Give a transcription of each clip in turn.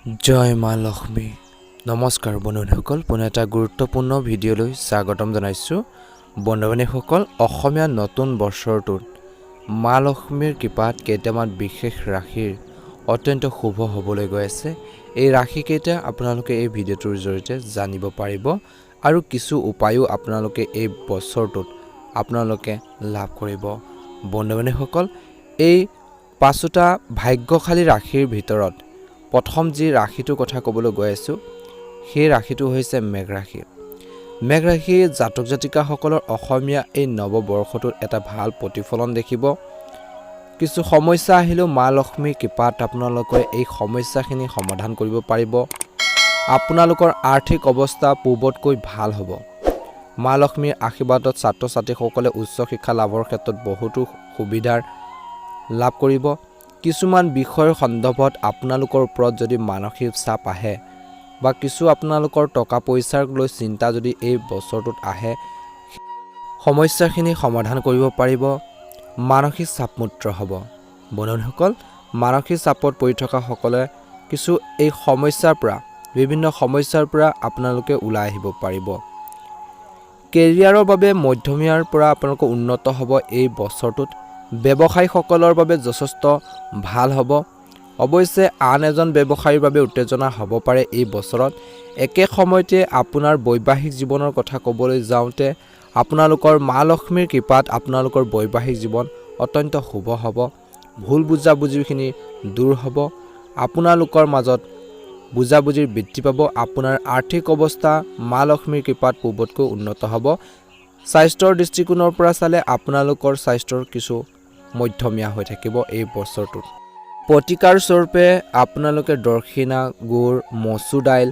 জয় মা লক্ষ্মী। নমস্কাৰ বন্ধুসকল, পুনৰ এটা গুৰুত্বপূৰ্ণ ভিডিঅ'লৈ স্বাগতম জনাইছোঁ। বন্ধুবান্ধৱীসকল, অসমীয়া নতুন বছৰটোত মা লক্ষ্মীৰ কৃপাত কেইটামান বিশেষ ৰাশিৰ অত্যন্ত শুভ হ'বলৈ গৈ আছে। এই ৰাশিকেইটা আপোনালোকে এই ভিডিঅ'টোৰ জৰিয়তে জানিব পাৰিব আৰু কিছু উপায়ো আপোনালোকে এই বছৰটোত আপোনালোকে লাভ কৰিব। বন্ধুবান্ধৱীসকল, এই পাঁচোটা ভাগ্যশালী ৰাশিৰ ভিতৰত প্ৰথম যি ৰাশিটোৰ কথা ক'বলৈ গৈ আছোঁ সেই ৰাশিটো হৈছে মেঘ ৰাশি মেঘ ৰাশিৰ জাতক জাতিকাসকলৰ অসমীয়া এই নৱবৰ্ষটোত এটা ভাল প্ৰতিফলন দেখিব। কিছু সমস্যা আহিলেও মা লক্ষ্মীৰ কৃপাত আপোনালোকে এই সমস্যাখিনি সমাধান কৰিব পাৰিব। আপোনালোকৰ আৰ্থিক অৱস্থা পূৰ্বতকৈ ভাল হ'ব। মা লক্ষ্মীৰ আশীৰ্বাদত ছাত্ৰ ছাত্ৰীসকলে উচ্চ শিক্ষা লাভৰ ক্ষেত্ৰত বহুতো সুবিধাৰ লাভ কৰিব। কিছুমান বিষয়ৰ সন্দৰ্ভত আপোনালোকৰ ওপৰত যদি মানসিক চাপ আহে বা কিছু আপোনালোকৰ টকা পইচাক লৈ চিন্তা যদি এই বছৰটোত আহে সমস্যাখিনি সমাধান কৰিব পাৰিব মানসিক চাপমুক্ত হ'ব। বন্ধুসকল মানসিক চাপত পৰি থকাসকলে কিছু এই সমস্যাৰ পৰা বিভিন্ন সমস্যাৰ পৰা আপোনালোকে ওলাই আহিব পাৰিব। কেৰিয়াৰৰ বাবে মধ্যমীয়াৰ পৰা আপোনালোকৰ উন্নত হ'ব এই বছৰটোত ব্যৱসায়ীসকলৰ বাবে যথেষ্ট ভাল হ'ব। অৱশ্যে আন এজন ব্যৱসায়ীৰ বাবে উত্তেজনা হ'ব পাৰে এই বছৰত। একে সময়তে আপোনাৰ বৈবাহিক জীৱনৰ কথা ক'বলৈ যাওঁতে আপোনালোকৰ মা লক্ষ্মীৰ কৃপাত আপোনালোকৰ বৈবাহিক জীৱন অত্যন্ত শুভ হ'ব। ভুল বুজাবুজিখিনি দূৰ হ'ব। আপোনালোকৰ মাজত বুজাবুজিৰ বৃদ্ধি পাব। আপোনাৰ আৰ্থিক অৱস্থা মা লক্ষ্মীৰ কৃপাত পূৰ্বতকৈ উন্নত হ'ব। স্বাস্থ্যৰ দৃষ্টিকোণৰ পৰা চালে আপোনালোকৰ স্বাস্থ্যৰ কিছু মধ্যমীয়া হৈ থাকিব এই বছৰটোত। প্ৰতিকাৰ স্বৰূপে আপোনালোকে দক্ষিণা, গুৰ মচুৰ দাইল,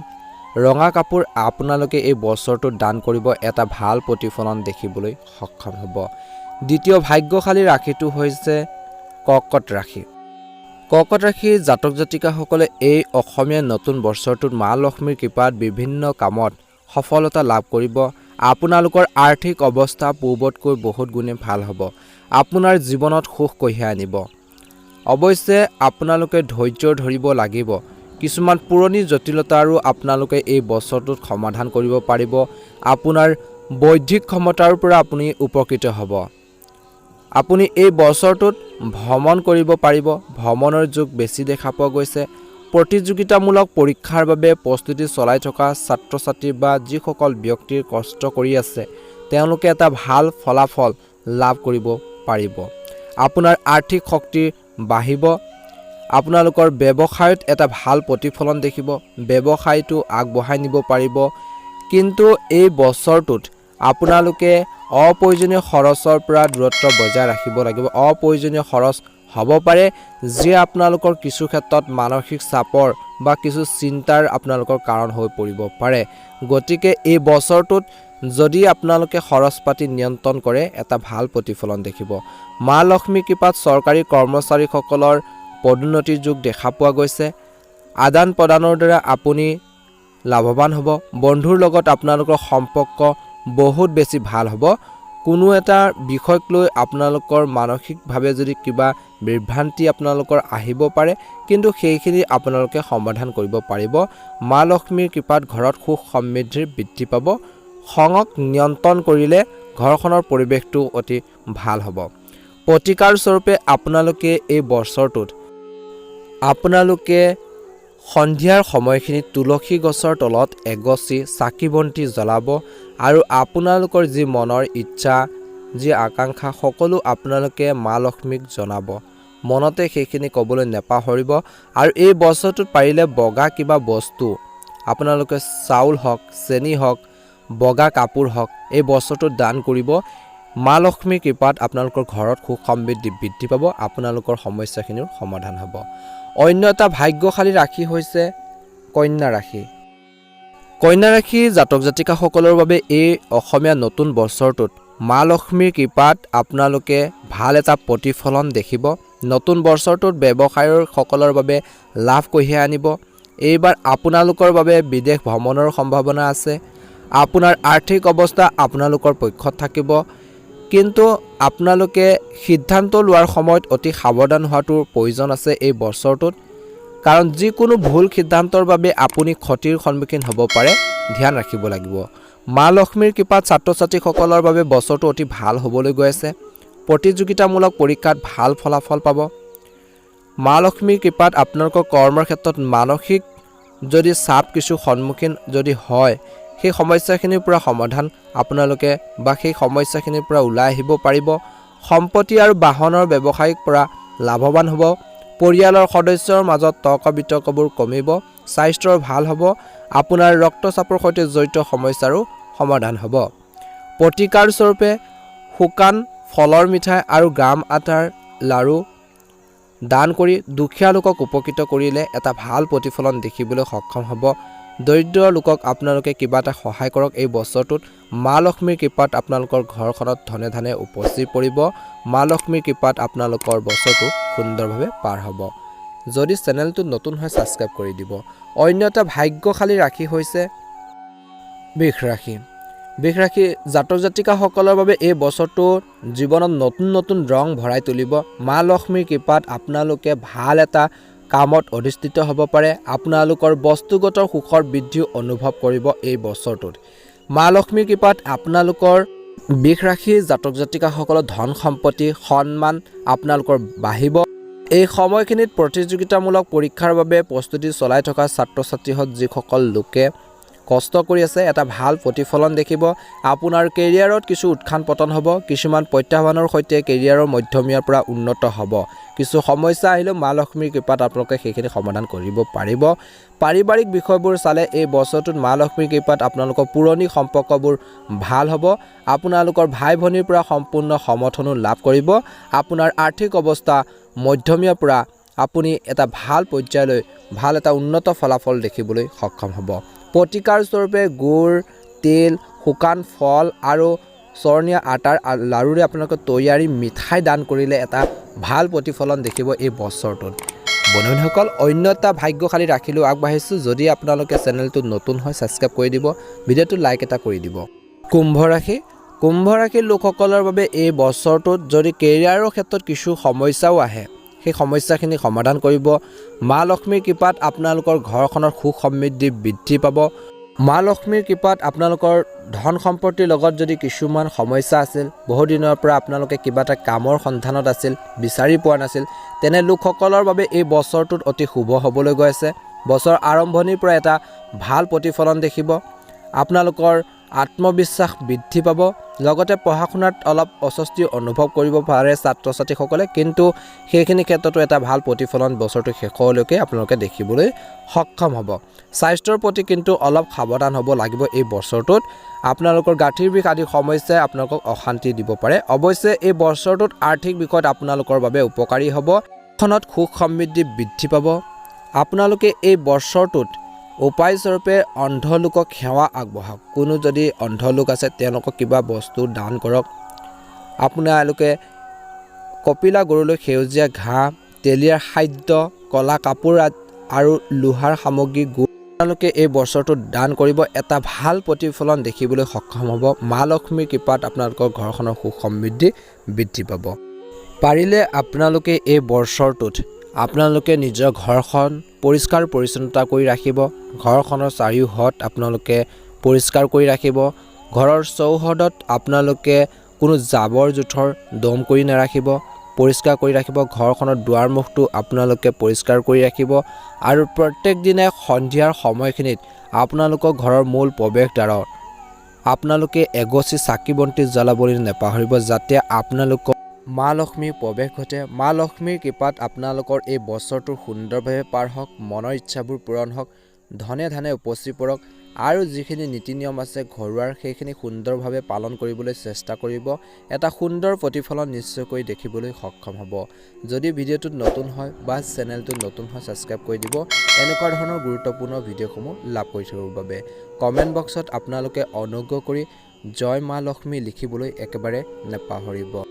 ৰঙা কাপোৰ আপোনালোকে এই বছৰটোত দান কৰিব এটা ভালো প্ৰতিফলন দেখিবলৈ সক্ষম হ'ব। দ্বিতীয় ভাগ্যশালী ৰাশিটো হৈছে কৰ্কট ৰাশি। কৰ্কট ৰাশিৰ জাতক জাতিকাসকলে এই অসমীয়া নতুন বছৰটোত মা লক্ষ্মীৰ কৃপাত বিভিন্ন কামত সফলতা লাভ কৰিব আপোনালোকৰ আৰ্থিক অৱস্থা পূৰ্বতকৈ বহুত গুণে ভাল হ'ব। আপোনাৰ জীৱনত সুখ কঢ়িয়াই আনিব। অৱশ্যে আপোনালোকে ধৈৰ্য ধৰিব লাগিব। কিছুমান পুৰণি জটিলতাৰো আপোনালোকে এই বছৰটোত সমাধান কৰিব পাৰিব। আপোনাৰ বৌদ্ধিক ক্ষমতাৰ পৰা আপুনি উপকৃত হ'ব। আপুনি এই বছৰটোত ভ্ৰমণ কৰিব পাৰিব। ভ্ৰমণৰ যুগ বেছি দেখা পোৱা গৈছে। প্ৰতিযোগিতামূলক পৰীক্ষাৰ বাবে প্ৰস্তুতি চলাই থকা ছাত্ৰ ছাত্ৰী বা যিসকল ব্যক্তিৰ কষ্ট কৰি আছে তেওঁলোকে এটা ভাল ফলাফল লাভ কৰিব পাৰিব। আপোনাৰ আৰ্থিক শক্তি বাঢ়িব। আপোনালোকৰ ব্যৱসায়ত এটা ভাল প্ৰতিফলন দেখিব। ব্যৱসায়টো আগবঢ়াই নিব পাৰিব। কিন্তু এই বছৰটোত আপোনালোকে অপ্ৰয়োজনীয় খৰচৰ পৰা দূৰত্ব বজাই ৰাখিব লাগিব। অপ্ৰয়োজনীয় খৰচ হ'ব পাৰে যিয়ে আপোনালোকৰ কিছু ক্ষেত্ৰত মানসিক চাপৰ বা কিছু চিন্তাৰ আপোনালোকৰ কাৰণ হৈ পৰিব পাৰে। গতিকে এই বছৰটোত যদি আপোনালোকে খৰচ পাতি নিয়ন্ত্ৰণ কৰে এটা ভাল প্ৰতিফলন দেখিব। মা লক্ষ্মী কৃপাত চৰকাৰী কৰ্মচাৰীসকলৰ পদোন্নতিৰ যুগ দেখা পোৱা গৈছে। আদান প্ৰদানৰ দ্বাৰা আপুনি লাভৱান হ'ব। বন্ধুৰ লগত আপোনালোকৰ সম্পৰ্ক বহুত বেছি ভাল হ'ব। কোনো এটা বিষয়ক লৈ আপোনালোকৰ মানসিকভাৱে যদি কিবা বিভ্ৰান্তি আপোনালোকৰ আহিব পাৰে কিন্তু সেইখিনি আপোনালোকে সমাধান কৰিব পাৰিব। মা লক্ষ্মীৰ কৃপাত ঘৰত সুখ সমৃদ্ধিৰ বৃদ্ধি পাব। খঙক নিয়ন্ত্ৰণ কৰিলে ঘৰখনৰ পৰিৱেশটো অতি ভাল হ'ব। প্ৰতিকাৰ স্বৰূপে আপোনালোকে এই বছৰটোত আপোনালোকে সন্ধিয়াৰ সময়খিনিত তুলসী গছৰ তলত এগছি চাকি বন্তি জ্বলাব। আৰু আপোনালোকৰ যি মনৰ ইচ্ছা যি আকাংক্ষা সকলো আপোনালোকে মা লক্ষ্মীক জনাব। মনতে সেইখিনি ক'বলৈ নেপাহৰিব আৰু এই বছৰটোত পাৰিলে বগা কিবা বস্তু আপোনালোকে চাউল হওক চেনি হওক বগা কাপোৰ হওক এই বছৰটোত দান কৰিব। মা লক্ষ্মীৰ কৃপাত আপোনালোকৰ ঘৰত সুখ সমৃদ্ধি বৃদ্ধি পাব আপোনালোকৰ সমস্যাখিনিৰ সমাধান হ'ব। অন্য এটা ভাগ্যশালী ৰাশি হৈছে কন্যা ৰাশি। কন্যা ৰাশি জাতক জাতিকাসকলৰ বাবে এই অসমীয়া নতুন বছৰটোত মা লক্ষ্মীৰ কৃপাত আপোনালোকে ভালো এটা প্ৰতিফলন দেখিব। নতুন বছৰটোত ব্যৱসায়ৰসকলৰ বাবে লাভ কঢ়িয়াই আনিব। এইবাৰ আপোনালোকৰ বাবে বিদেশ ভ্ৰমণৰ সম্ভাৱনা আছে। আপোনাৰ আৰ্থিক অৱস্থা আপোনালোকৰ পক্ষত থাকিব। কিন্তু আপোনালোকে সিদ্ধান্ত লোৱাৰ সময়ত অতি সাৱধান হোৱাটোৰ প্ৰয়োজন আছে এই বছৰটোত। কাৰণ যিকোনো ভুল সিদ্ধান্তৰ বাবে আপুনি ক্ষতিৰ সন্মুখীন হ'ব পাৰে ধ্যান ৰাখিব লাগিব। মা লক্ষ্মীৰ কৃপাত ছাত্ৰ ছাত্ৰীসকলৰ বাবে বছৰটো অতি ভাল হ'বলৈ গৈ আছে। প্ৰতিযোগিতামূলক পৰীক্ষাত ভাল ফলাফল পাব। মা লক্ষ্মীৰ কৃপাত আপোনালোকৰ কৰ্মৰ ক্ষেত্ৰত মানসিক যদি চাপ কিছু সন্মুখীন যদি হয় সেই সমস্যাখিনিৰ পৰা সমাধান আপোনালোকে বা সেই সমস্যাখিনিৰ পৰা ওলাই আহিব পাৰিব। সম্পত্তি আৰু বাহনৰ ব্যৱসায়িক পৰা লাভৱান হ'ব। পৰিয়ালৰ সদস্যৰ মাজত তৰ্ক বিতৰ্কবোৰ কমিব স্বাস্থ্যৰ ভাল হ'ব আপোনাৰ ৰক্তচাপৰ সৈতে জড়িত সমস্যাৰো সমাধান হ'ব। প্ৰতিকাৰ স্বৰূপে শুকান ফলৰ মিঠাই আৰু গ্ৰাম আটাৰ লাড়ু দান কৰি দুখীয়া লোকক উপকৃত কৰিলে এটা ভাল প্ৰতিফলন দেখিবলৈ সক্ষম হ'ব। দৰিদ্ৰ লোকক আপোনালোকে কিবা এটা সহায় কৰক এই বছৰটোত। মা লক্ষ্মীৰ কৃপাত আপোনালোকৰ ঘৰখনত ধনে ধানে উপচি পৰিব। মা লক্ষ্মীৰ কৃপাত আপোনালোকৰ বছৰটো সুন্দৰভাৱে পাৰ হ'ব। যদি চেনেলটো নতুন হয় ছাবস্ক্ৰাইব কৰি দিব। অন্য এটা ভাগ্যশালী ৰাশি হৈছে বৃষ ৰাশি। বৃষ ৰাশি জাতক জাতিকাসকলৰ বাবে এই বছৰটো জীৱনত নতুন নতুন ৰং ভৰাই তুলিব। মা লক্ষ্মীৰ কৃপাত আপোনালোকে ভালো এটা কামত অধিষ্ঠিত হ'ব পাৰে আপোনালোকৰ বস্তুগত সুখৰ বৃদ্ধি অনুভৱ কৰিব এই বছৰটোত। মা লক্ষ্মীৰ কৃপাত আপোনালোকৰ বৃষ ৰাশিৰ জাতক জাতিকাসকলৰ ধন সম্পত্তি সন্মান আপোনালোকৰ বাঢ়িব। এই সময়খিনিত প্ৰতিযোগিতামূলক পৰীক্ষাৰ বাবে প্ৰস্তুতি চলাই থকা ছাত্ৰ ছাত্ৰীহঁত যিসকল লোকে কষ্ট কৰি আছে এটা ভাল প্ৰতিফলন দেখিব। আপোনাৰ কেৰিয়াৰত কিছু উত্থান পতন হ'ব কিছুমান প্ৰত্যাহ্বানৰ সৈতে কেৰিয়াৰৰ মধ্যমীয়াৰ পৰা উন্নত হ'ব। কিছু সমস্যা আহিলেও মা লক্ষ্মীৰ কৃপাত আপোনালোকে সেইখিনি সমাধান কৰিব পাৰিব। পাৰিবাৰিক বিষয়বোৰ চালে এই বছৰটোত মা লক্ষ্মীৰ কৃপাত আপোনালোকৰ পুৰণি সম্পৰ্কবোৰ ভাল হ'ব। আপোনালোকৰ ভাই ভনীৰ পৰা সম্পূৰ্ণ সমৰ্থনো লাভ কৰিব। আপোনাৰ আৰ্থিক অৱস্থা মধ্যমীয়াৰ পৰা আপুনি এটা ভাল পৰ্যায়লৈ ভাল এটা উন্নত ফলাফল দেখিবলৈ সক্ষম হ'ব। প্ৰতিকাৰ স্বৰূপে গুড় তিল শুকান ফল আৰু চৰণীয়া আটাৰ লাড়ুৰে আপোনালোকে তৈয়াৰী মিঠাই দান কৰিলে এটা ভাল প্ৰতিফলন দেখিব এই বছৰটোত। বন্ধুসকল অন্য এটা ভাগ্যশালী ৰাখিলেও আগবাঢ়িছোঁ। যদি আপোনালোকে চেনেলটো নতুন হয় ছাবস্ক্ৰাইব কৰি দিব ভিডিঅ'টো লাইক এটা কৰি দিব। কুম্ভ ৰাশি? কুম্ভ ৰাশিৰ লোকসকলৰ বাবে এই বছৰটোত যদি কেৰিয়াৰৰ ক্ষেত্ৰত কিছু সমস্যাও আহে সেই সমস্যাখিনি সমাধান কৰিব। মা লক্ষ্মীৰ কৃপাত আপোনালোকৰ ঘৰখনৰ সুখ সমৃদ্ধি বৃদ্ধি পাব। মা লক্ষ্মীৰ কৃপাত আপোনালোকৰ ধন সম্পত্তিৰ লগত যদি কিছুমান সমস্যা আছিল বহুদিনৰ পৰা আপোনালোকে কিবা এটা কামৰ সন্ধানত আছিল বিচাৰি পোৱা নাছিল তেনে লোকসকলৰ বাবে এই বছৰটোত অতি শুভ হ'বলৈ গৈ আছে বছৰ আৰম্ভণিৰ পৰা এটা ভাল প্ৰতিফলন দেখিব। আপোনালোকৰ আত্মবিশ্বাস বৃদ্ধি পাব। লগতে পঢ়া শুনাত অলপ অস্বস্তি অনুভৱ কৰিব পাৰে ছাত্ৰ ছাত্ৰীসকলে কিন্তু সেইখিনি ক্ষেত্ৰতো এটা ভালো প্ৰতিফলন বছৰটো শেষলৈকে আপোনালোকে দেখিবলৈ সক্ষম হ'ব। স্বাস্থ্যৰ প্ৰতি কিন্তু অলপ সাৱধান হ'ব লাগিব এই বছৰটোত। আপোনালোকৰ গাঁঠিৰ বিষ আদি সমস্যাই আপোনালোকক অশান্তি দিব পাৰে। অৱশ্যে, এই বছৰটোত আৰ্থিক বিষয়ত আপোনালোকৰ বাবে উপকাৰী হ'ব। খনত সুখ সমৃদ্ধি বৃদ্ধি পাব। আপোনালোকে এই বছৰটোত উপায়স্বৰূপে অন্ধ লোকক সেৱা আগবঢ়াওক। কোনো যদি অন্ধ লোক আছে তেওঁলোকক কিবা বস্তু দান কৰক। আপোনালোকে কপিলা গৰুলৈ সেউজীয়া ঘাঁহ তেলীয়াৰ খাদ্য কলা কাপোৰ আৰু লোহাৰ সামগ্ৰী গু আপোনালোকে এই বছৰটোত দান কৰিব। এটা ভাল প্ৰতিফলন দেখিবলৈ সক্ষম হ'ব। মা লক্ষ্মীৰ কৃপাত আপোনালোকৰ ঘৰখনৰ সুখ সমৃদ্ধি বৃদ্ধি পাব। পাৰিলে আপোনালোকে এই বছৰটোত আপোনালোকে নিজৰ ঘৰখন পৰিষ্কাৰ পৰিচ্ছন্নতা কৰি ৰাখিব। ঘৰখনৰ চাৰিওহত আপোনালোকে পৰিষ্কাৰ কৰি ৰাখিব। ঘৰৰ চৌহদত আপোনালোকে কোনো জাবৰ জোথৰ দম কৰি নাৰাখিব। পৰিষ্কাৰ কৰি ৰাখিব। ঘৰখনৰ দুৱাৰমুখটো আপোনালোকে পৰিষ্কাৰ কৰি ৰাখিব। আৰু প্ৰত্যেক দিনাই সন্ধিয়াৰ সময়খিনিত আপোনালোকৰ ঘৰৰ মূল প্ৰৱেশদ্বাৰত আপোনালোকে এগছি চাকি বন্তি জ্বলাবলৈ নেপাহৰিব যাতে আপোনালোকৰ মা লক্ষ্মীৰ প্ৰৱেশ ঘটে। মা লক্ষ্মীৰ কৃপাত আপোনালোকৰ এই বছৰটো সুন্দৰভাৱে পাৰ হওক মনৰ ইচ্ছাবোৰ পূৰণ হওক ধনে ধানে উপচি পৰক আৰু যিখিনি নীতি নিয়ম আছে ঘৰুৱাৰ সেইখিনি সুন্দৰভাৱে পালন কৰিবলৈ চেষ্টা কৰিব। এটা সুন্দৰ প্ৰতিফলন নিশ্চয়কৈ দেখিবলৈ সক্ষম হ'ব। যদি ভিডিঅ'টোত নতুন হয় বা চেনেলটোত নতুন হয় ছাবস্ক্ৰাইব কৰি দিব এনেকুৱা ধৰণৰ গুৰুত্বপূৰ্ণ ভিডিঅ'সমূহ লাভ কৰি থাকিবৰ বাবে কমেণ্ট বক্সত আপোনালোকে অনুগ্ৰহ কৰি জয় মা লক্ষ্মী লিখিবলৈ একেবাৰে নেপাহৰিব।